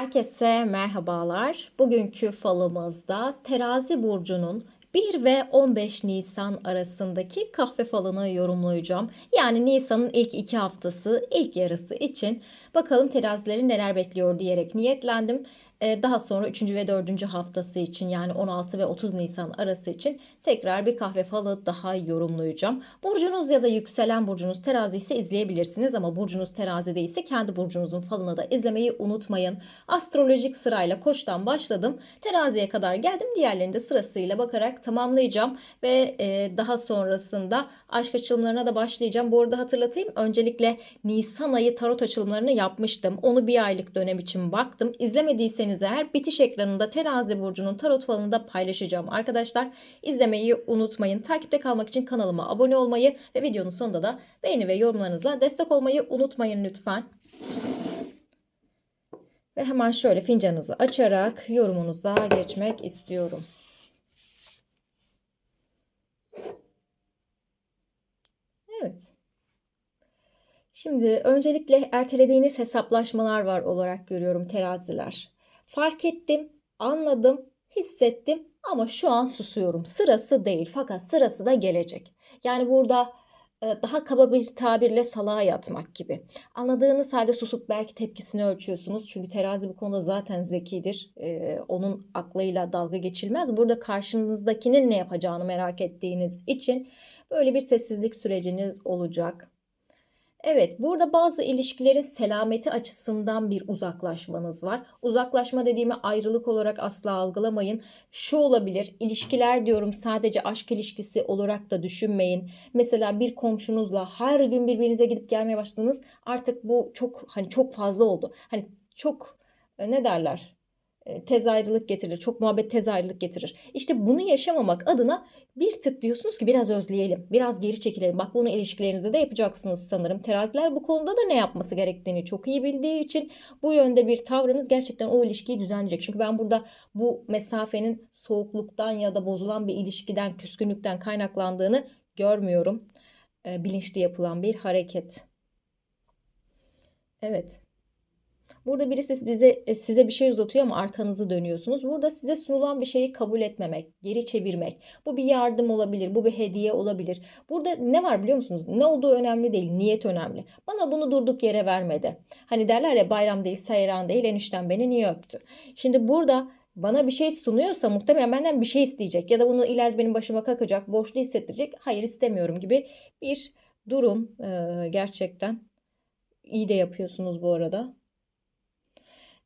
Herkese merhabalar. Bugünkü falımızda terazi burcunun 1 ve 15 Nisan arasındaki kahve falını yorumlayacağım. Yani Nisan'ın ilk iki haftası, ilk yarısı için bakalım terazileri neler bekliyor diyerek niyetlendim. Ee, Daha sonra 3. ve 4. haftası için yani 16 ve 30 Nisan arası için tekrar bir kahve falı daha yorumlayacağım. Burcunuz ya da yükselen burcunuz terazi ise izleyebilirsiniz ama burcunuz terazi değilse kendi burcunuzun falını da izlemeyi unutmayın. Astrolojik sırayla koçtan başladım. Teraziye kadar geldim. Diğerlerini de sırasıyla bakarak tamamlayacağım ve e, daha sonrasında aşk açılımlarına da başlayacağım. Bu arada hatırlatayım. Öncelikle Nisan ayı tarot açılımlarını yapmıştım. Onu bir aylık dönem için baktım. İzlemediyseniz eğer bitiş ekranında terazi burcunun tarot falını da paylaşacağım arkadaşlar. İzlemeyi unutmayın. Takipte kalmak için kanalıma abone olmayı ve videonun sonunda da beğeni ve yorumlarınızla destek olmayı unutmayın lütfen. Ve hemen şöyle fincanınızı açarak yorumunuza geçmek istiyorum. Evet. Şimdi öncelikle ertelediğiniz hesaplaşmalar var olarak görüyorum teraziler. Fark ettim, anladım, hissettim ama şu an susuyorum. Sırası değil fakat sırası da gelecek. Yani burada e, daha kaba bir tabirle salağa yatmak gibi. Anladığınız halde susup belki tepkisini ölçüyorsunuz. Çünkü terazi bu konuda zaten zekidir. E, onun aklıyla dalga geçilmez. Burada karşınızdakinin ne yapacağını merak ettiğiniz için böyle bir sessizlik süreciniz olacak. Evet, burada bazı ilişkilerin selameti açısından bir uzaklaşmanız var. Uzaklaşma dediğimi ayrılık olarak asla algılamayın. Şu olabilir, ilişkiler diyorum sadece aşk ilişkisi olarak da düşünmeyin. Mesela bir komşunuzla her gün birbirinize gidip gelmeye başladınız. Artık bu çok hani çok fazla oldu. Hani çok e, ne derler? E, tez ayrılık getirir. Çok muhabbet tez ayrılık getirir. İşte bunu yaşamamak adına bir tık diyorsunuz ki biraz özleyelim. Biraz geri çekilelim. Bak bunu ilişkilerinizde de yapacaksınız sanırım. Teraziler bu konuda da ne yapması gerektiğini çok iyi bildiği için bu yönde bir tavrınız gerçekten o ilişkiyi düzenleyecek. Çünkü ben burada bu mesafenin soğukluktan ya da bozulan bir ilişkiden, küskünlükten kaynaklandığını görmüyorum. E, bilinçli yapılan bir hareket. Evet. Burada birisi bize e, size bir şey uzatıyor ama arkanızı dönüyorsunuz. Burada size sunulan bir şeyi kabul etmemek, geri çevirmek. Bu bir yardım olabilir, bu bir hediye olabilir. Burada ne var biliyor musunuz? Ne olduğu önemli değil, niyet önemli. Bana bunu durduk yere vermedi. Hani derler ya bayram değil, sayran değil, enişten beni niye öptü? Şimdi burada bana bir şey sunuyorsa muhtemelen benden bir şey isteyecek ya da bunu ileride benim başıma kakacak, borçlu hissettirecek. Hayır istemiyorum gibi bir durum ee, gerçekten iyi de yapıyorsunuz bu arada.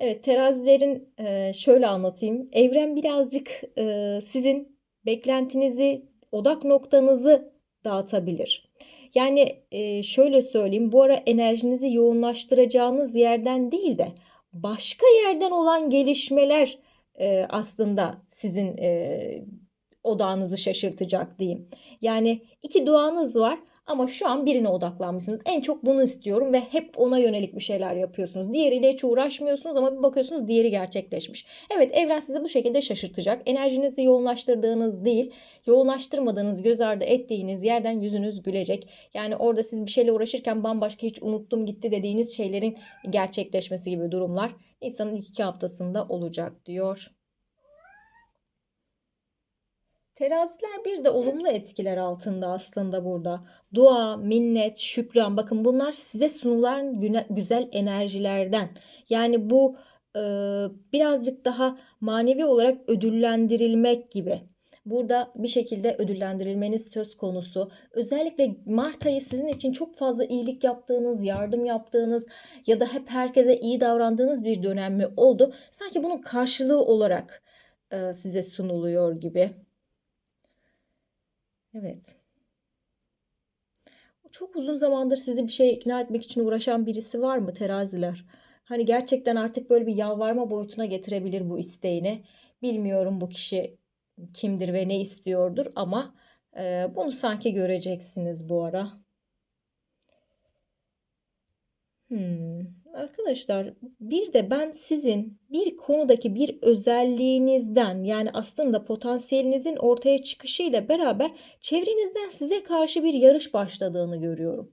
Evet, terazilerin şöyle anlatayım. Evren birazcık sizin beklentinizi, odak noktanızı dağıtabilir. Yani şöyle söyleyeyim, bu ara enerjinizi yoğunlaştıracağınız yerden değil de başka yerden olan gelişmeler aslında sizin odağınızı şaşırtacak diyeyim. Yani iki duanız var ama şu an birine odaklanmışsınız. En çok bunu istiyorum ve hep ona yönelik bir şeyler yapıyorsunuz. Diğeriyle hiç uğraşmıyorsunuz ama bir bakıyorsunuz diğeri gerçekleşmiş. Evet evren sizi bu şekilde şaşırtacak. Enerjinizi yoğunlaştırdığınız değil, yoğunlaştırmadığınız, göz ardı ettiğiniz yerden yüzünüz gülecek. Yani orada siz bir şeyle uğraşırken bambaşka hiç unuttum gitti dediğiniz şeylerin gerçekleşmesi gibi durumlar Nisan'ın iki haftasında olacak diyor. Teraziler bir de olumlu etkiler altında aslında burada. Dua, minnet, şükran bakın bunlar size sunulan güne, güzel enerjilerden. Yani bu e, birazcık daha manevi olarak ödüllendirilmek gibi. Burada bir şekilde ödüllendirilmeniz söz konusu. Özellikle Mart ayı sizin için çok fazla iyilik yaptığınız, yardım yaptığınız ya da hep herkese iyi davrandığınız bir dönem mi oldu? Sanki bunun karşılığı olarak e, size sunuluyor gibi. Evet. Çok uzun zamandır sizi bir şeye ikna etmek için uğraşan birisi var mı teraziler? Hani gerçekten artık böyle bir yalvarma boyutuna getirebilir bu isteğini. Bilmiyorum bu kişi kimdir ve ne istiyordur ama e, bunu sanki göreceksiniz bu ara. Hmm. Arkadaşlar bir de ben sizin bir konudaki bir özelliğinizden yani aslında potansiyelinizin ortaya çıkışıyla beraber çevrenizden size karşı bir yarış başladığını görüyorum.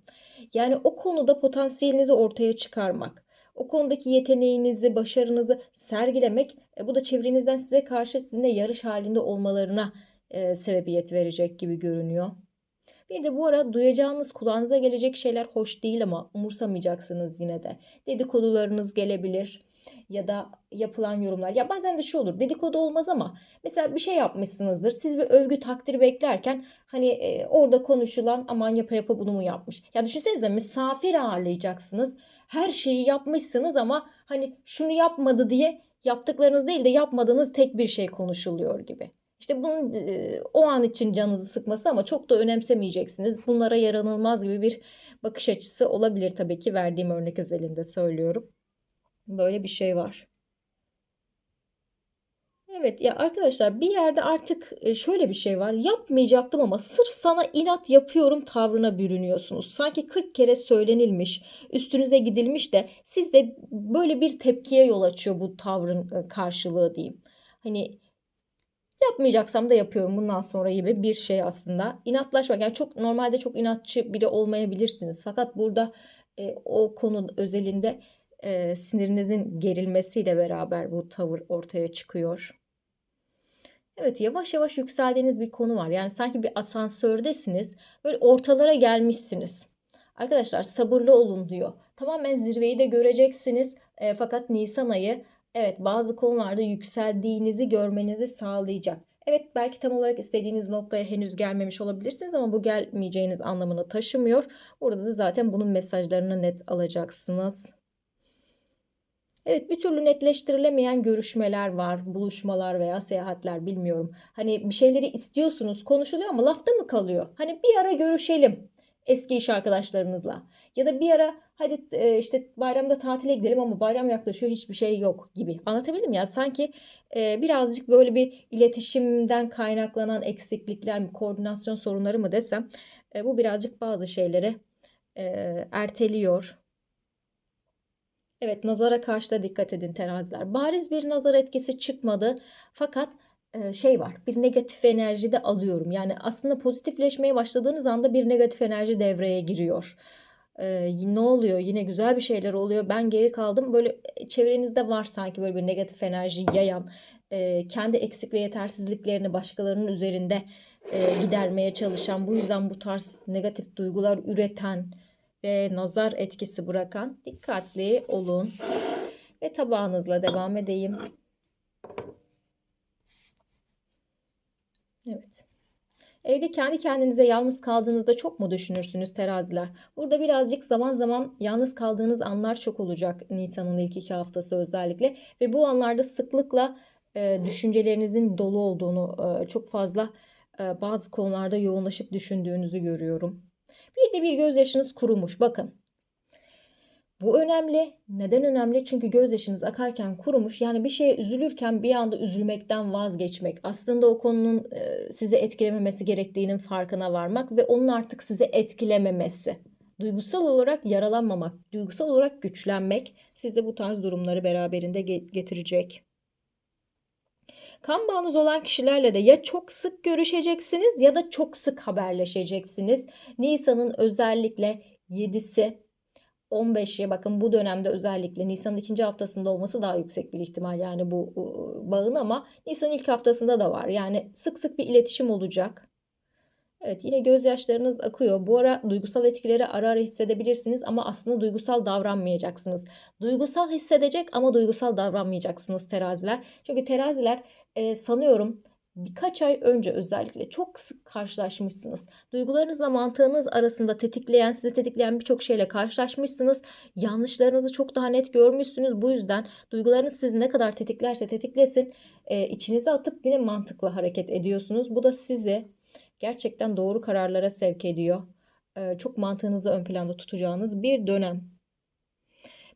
Yani o konuda potansiyelinizi ortaya çıkarmak, O konudaki yeteneğinizi, başarınızı sergilemek e, bu da çevrenizden size karşı sizinle yarış halinde olmalarına e, sebebiyet verecek gibi görünüyor. Bir de bu ara duyacağınız kulağınıza gelecek şeyler hoş değil ama umursamayacaksınız yine de. Dedikodularınız gelebilir ya da yapılan yorumlar. Ya bazen de şu olur dedikodu olmaz ama mesela bir şey yapmışsınızdır. Siz bir övgü takdir beklerken hani e, orada konuşulan aman yapa yapa bunu mu yapmış. Ya düşünsenize misafir ağırlayacaksınız. Her şeyi yapmışsınız ama hani şunu yapmadı diye yaptıklarınız değil de yapmadığınız tek bir şey konuşuluyor gibi. İşte bunun e, o an için canınızı sıkması ama çok da önemsemeyeceksiniz. Bunlara yaranılmaz gibi bir bakış açısı olabilir tabii ki verdiğim örnek özelinde söylüyorum. Böyle bir şey var. Evet ya arkadaşlar bir yerde artık e, şöyle bir şey var. Yapmayacaktım ama sırf sana inat yapıyorum tavrına bürünüyorsunuz. Sanki 40 kere söylenilmiş, üstünüze gidilmiş de siz de böyle bir tepkiye yol açıyor bu tavrın e, karşılığı diyeyim. Hani yapmayacaksam da yapıyorum bundan sonra gibi bir şey aslında. İnatlaşmak yani çok normalde çok inatçı biri olmayabilirsiniz. Fakat burada e, o konu özelinde e, sinirinizin gerilmesiyle beraber bu tavır ortaya çıkıyor. Evet yavaş yavaş yükseldiğiniz bir konu var. Yani sanki bir asansördesiniz. Böyle ortalara gelmişsiniz. Arkadaşlar sabırlı olun diyor. Tamamen zirveyi de göreceksiniz. E, fakat Nisan ayı evet bazı konularda yükseldiğinizi görmenizi sağlayacak. Evet belki tam olarak istediğiniz noktaya henüz gelmemiş olabilirsiniz ama bu gelmeyeceğiniz anlamına taşımıyor. Burada da zaten bunun mesajlarını net alacaksınız. Evet bir türlü netleştirilemeyen görüşmeler var, buluşmalar veya seyahatler bilmiyorum. Hani bir şeyleri istiyorsunuz, konuşuluyor ama lafta mı kalıyor? Hani bir ara görüşelim eski iş arkadaşlarınızla. Ya da bir ara hadi e, işte bayramda tatile gidelim ama bayram yaklaşıyor hiçbir şey yok gibi. Anlatabildim ya sanki e, birazcık böyle bir iletişimden kaynaklanan eksiklikler mi, koordinasyon sorunları mı desem e, bu birazcık bazı şeyleri erteliyor. Evet nazara karşı da dikkat edin teraziler. Bariz bir nazar etkisi çıkmadı fakat şey var bir negatif enerji de alıyorum. Yani aslında pozitifleşmeye başladığınız anda bir negatif enerji devreye giriyor. Ee, ne oluyor? Yine güzel bir şeyler oluyor. Ben geri kaldım. Böyle e, çevrenizde var sanki böyle bir negatif enerji yayan, e, kendi eksik ve yetersizliklerini başkalarının üzerinde e, gidermeye çalışan, bu yüzden bu tarz negatif duygular üreten, ve nazar etkisi bırakan dikkatli olun. Ve tabağınızla devam edeyim. Evet. Evde kendi kendinize yalnız kaldığınızda çok mu düşünürsünüz teraziler? Burada birazcık zaman zaman yalnız kaldığınız anlar çok olacak Nisan'ın ilk iki haftası özellikle. Ve bu anlarda sıklıkla e, düşüncelerinizin dolu olduğunu, e, çok fazla e, bazı konularda yoğunlaşıp düşündüğünüzü görüyorum. Bir de bir gözyaşınız kurumuş. Bakın. Bu önemli. Neden önemli? Çünkü gözyaşınız akarken kurumuş. Yani bir şeye üzülürken bir anda üzülmekten vazgeçmek. Aslında o konunun e, sizi etkilememesi gerektiğinin farkına varmak ve onun artık sizi etkilememesi. Duygusal olarak yaralanmamak, duygusal olarak güçlenmek sizde bu tarz durumları beraberinde getirecek. Kan bağınız olan kişilerle de ya çok sık görüşeceksiniz ya da çok sık haberleşeceksiniz. Nisan'ın özellikle 7'si 15'i bakın bu dönemde özellikle Nisan'ın ikinci haftasında olması daha yüksek bir ihtimal yani bu bağın ama Nisan ilk haftasında da var. Yani sık sık bir iletişim olacak. Evet yine gözyaşlarınız akıyor. Bu ara duygusal etkileri ara ara hissedebilirsiniz ama aslında duygusal davranmayacaksınız. Duygusal hissedecek ama duygusal davranmayacaksınız teraziler. Çünkü teraziler e, sanıyorum birkaç ay önce özellikle çok sık karşılaşmışsınız. Duygularınızla mantığınız arasında tetikleyen, sizi tetikleyen birçok şeyle karşılaşmışsınız. Yanlışlarınızı çok daha net görmüşsünüz. Bu yüzden duygularınız sizi ne kadar tetiklerse tetiklesin e, içinize atıp yine mantıkla hareket ediyorsunuz. Bu da sizi gerçekten doğru kararlara sevk ediyor. E, çok mantığınızı ön planda tutacağınız bir dönem.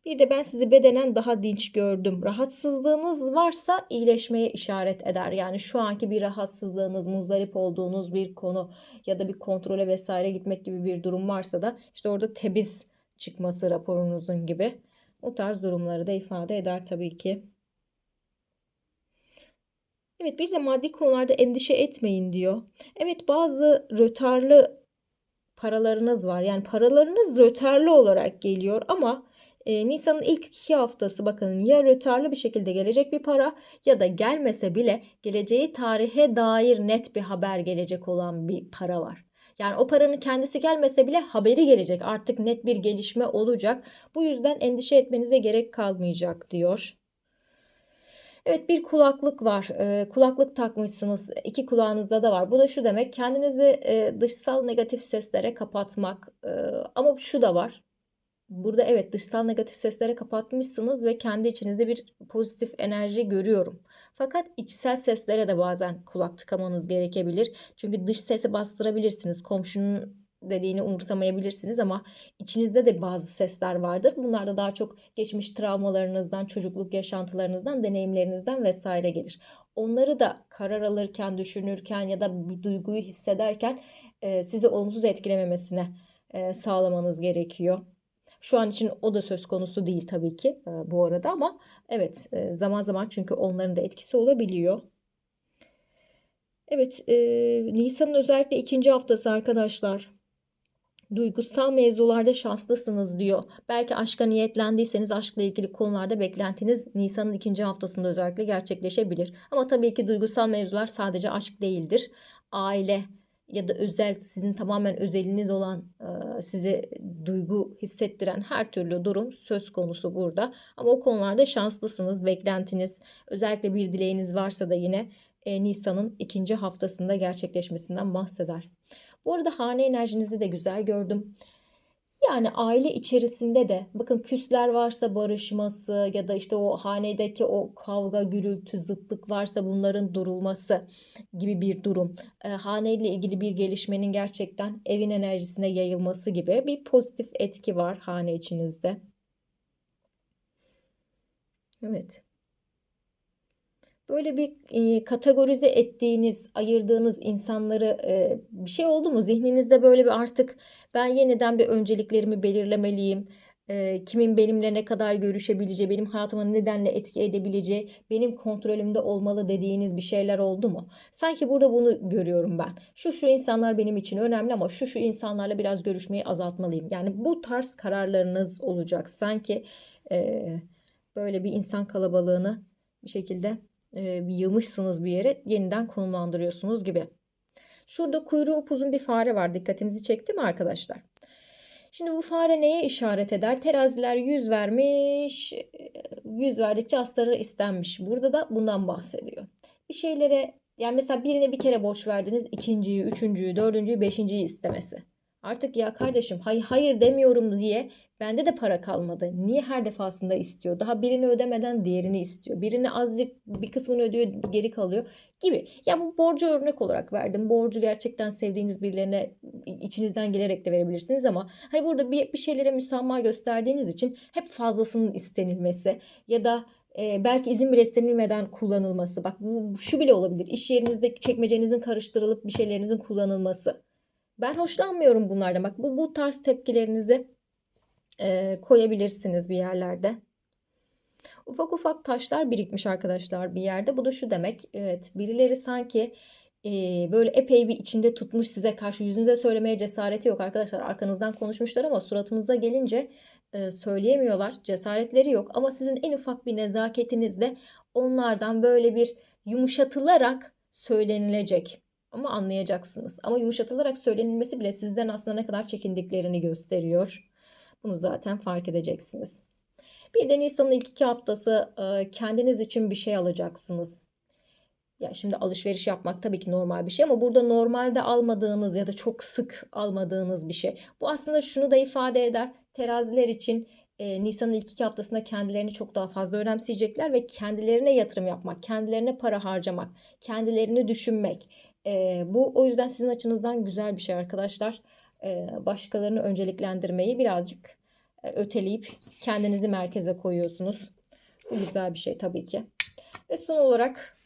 Bir de ben sizi bedenen daha dinç gördüm. Rahatsızlığınız varsa iyileşmeye işaret eder. Yani şu anki bir rahatsızlığınız, muzdarip olduğunuz bir konu ya da bir kontrole vesaire gitmek gibi bir durum varsa da işte orada tebiz çıkması raporunuzun gibi. O tarz durumları da ifade eder tabii ki. Evet bir de maddi konularda endişe etmeyin diyor. Evet bazı rötarlı paralarınız var. Yani paralarınız rötarlı olarak geliyor ama E, Nisan'ın ilk iki haftası bakın ya rötarlı bir şekilde gelecek bir para ya da gelmese bile geleceği tarihe dair net bir haber gelecek olan bir para var. Yani o paranın kendisi gelmese bile haberi gelecek. Artık net bir gelişme olacak. Bu yüzden endişe etmenize gerek kalmayacak diyor. Evet bir kulaklık var. E, kulaklık takmışsınız. İki kulağınızda da var. Bu da şu demek kendinizi e, dışsal negatif seslere kapatmak. E, ama şu da var. Burada evet dışsal negatif seslere kapatmışsınız ve kendi içinizde bir pozitif enerji görüyorum. Fakat içsel seslere de bazen kulak tıkamanız gerekebilir. Çünkü dış sesi bastırabilirsiniz. Komşunun dediğini umursamayabilirsiniz ama içinizde de bazı sesler vardır. Bunlar da daha çok geçmiş travmalarınızdan, çocukluk yaşantılarınızdan, deneyimlerinizden vesaire gelir. Onları da karar alırken, düşünürken ya da bir duyguyu hissederken e, sizi olumsuz etkilememesine e, sağlamanız gerekiyor. Şu an için o da söz konusu değil tabii ki e, bu arada ama evet e, zaman zaman çünkü onların da etkisi olabiliyor. Evet, e, Nisan'ın özellikle ikinci haftası arkadaşlar. Duygusal mevzularda şanslısınız diyor. Belki aşka niyetlendiyseniz aşkla ilgili konularda beklentiniz Nisan'ın ikinci haftasında özellikle gerçekleşebilir. Ama tabii ki duygusal mevzular sadece aşk değildir. Aile ya da özel sizin tamamen özeliniz olan size duygu hissettiren her türlü durum söz konusu burada. Ama o konularda şanslısınız. Beklentiniz özellikle bir dileğiniz varsa da yine Nisan'ın ikinci haftasında gerçekleşmesinden bahseder. Bu arada hane enerjinizi de güzel gördüm. Yani aile içerisinde de bakın küsler varsa barışması ya da işte o hanedeki o kavga, gürültü, zıtlık varsa bunların durulması gibi bir durum. E, haneyle ilgili bir gelişmenin gerçekten evin enerjisine yayılması gibi bir pozitif etki var hane içinizde. Evet böyle bir kategorize ettiğiniz, ayırdığınız insanları bir şey oldu mu? Zihninizde böyle bir artık ben yeniden bir önceliklerimi belirlemeliyim. Kimin benimle ne kadar görüşebileceği, benim hayatıma nedenle etki edebileceği, benim kontrolümde olmalı dediğiniz bir şeyler oldu mu? Sanki burada bunu görüyorum ben. Şu şu insanlar benim için önemli ama şu şu insanlarla biraz görüşmeyi azaltmalıyım. Yani bu tarz kararlarınız olacak. Sanki böyle bir insan kalabalığını bir şekilde e, yığmışsınız bir yere yeniden konumlandırıyorsunuz gibi. Şurada kuyruğu upuzun bir fare var. Dikkatinizi çekti mi arkadaşlar? Şimdi bu fare neye işaret eder? Teraziler yüz vermiş, yüz verdikçe astarı istenmiş. Burada da bundan bahsediyor. Bir şeylere yani mesela birine bir kere borç verdiniz, ikinciyi, üçüncüyü, dördüncüyü, beşinciyi istemesi. Artık ya kardeşim hayır, hayır demiyorum diye bende de para kalmadı. Niye her defasında istiyor? Daha birini ödemeden diğerini istiyor. Birini azıcık bir kısmını ödüyor geri kalıyor gibi. Ya bu borcu örnek olarak verdim. Borcu gerçekten sevdiğiniz birilerine içinizden gelerek de verebilirsiniz ama hani burada bir, bir şeylere müsamaha gösterdiğiniz için hep fazlasının istenilmesi ya da e, belki izin bile istenilmeden kullanılması. Bak bu şu bile olabilir. İş yerinizde çekmecenizin karıştırılıp bir şeylerinizin kullanılması. Ben hoşlanmıyorum bunlardan. Bak bu, bu tarz tepkilerinizi e, koyabilirsiniz bir yerlerde. Ufak ufak taşlar birikmiş arkadaşlar bir yerde. Bu da şu demek. Evet birileri sanki e, böyle epey bir içinde tutmuş size karşı yüzünüze söylemeye cesareti yok arkadaşlar. Arkanızdan konuşmuşlar ama suratınıza gelince e, söyleyemiyorlar. Cesaretleri yok ama sizin en ufak bir nezaketinizle onlardan böyle bir yumuşatılarak söylenilecek. Ama anlayacaksınız. Ama yumuşatılarak söylenilmesi bile sizden aslında ne kadar çekindiklerini gösteriyor. Bunu zaten fark edeceksiniz. Bir de Nisan'ın ilk iki haftası e, kendiniz için bir şey alacaksınız. Ya şimdi alışveriş yapmak tabii ki normal bir şey ama burada normalde almadığınız ya da çok sık almadığınız bir şey. Bu aslında şunu da ifade eder. Teraziler için e, Nisan'ın ilk iki haftasında kendilerini çok daha fazla önemseyecekler ve kendilerine yatırım yapmak, kendilerine para harcamak, kendilerini düşünmek. E, bu o yüzden sizin açınızdan güzel bir şey arkadaşlar. E, başkalarını önceliklendirmeyi birazcık e, öteleyip kendinizi merkeze koyuyorsunuz. Bu güzel bir şey tabii ki. Ve son olarak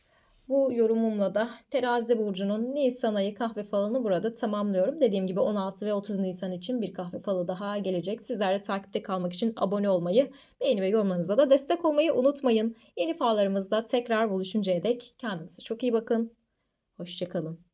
bu yorumumla da terazi burcunun Nisan ayı kahve falını burada tamamlıyorum. Dediğim gibi 16 ve 30 Nisan için bir kahve falı daha gelecek. Sizler de takipte kalmak için abone olmayı, beğeni ve yorumlarınıza da destek olmayı unutmayın. Yeni fallarımızda tekrar buluşuncaya dek kendinize çok iyi bakın. Hoşçakalın.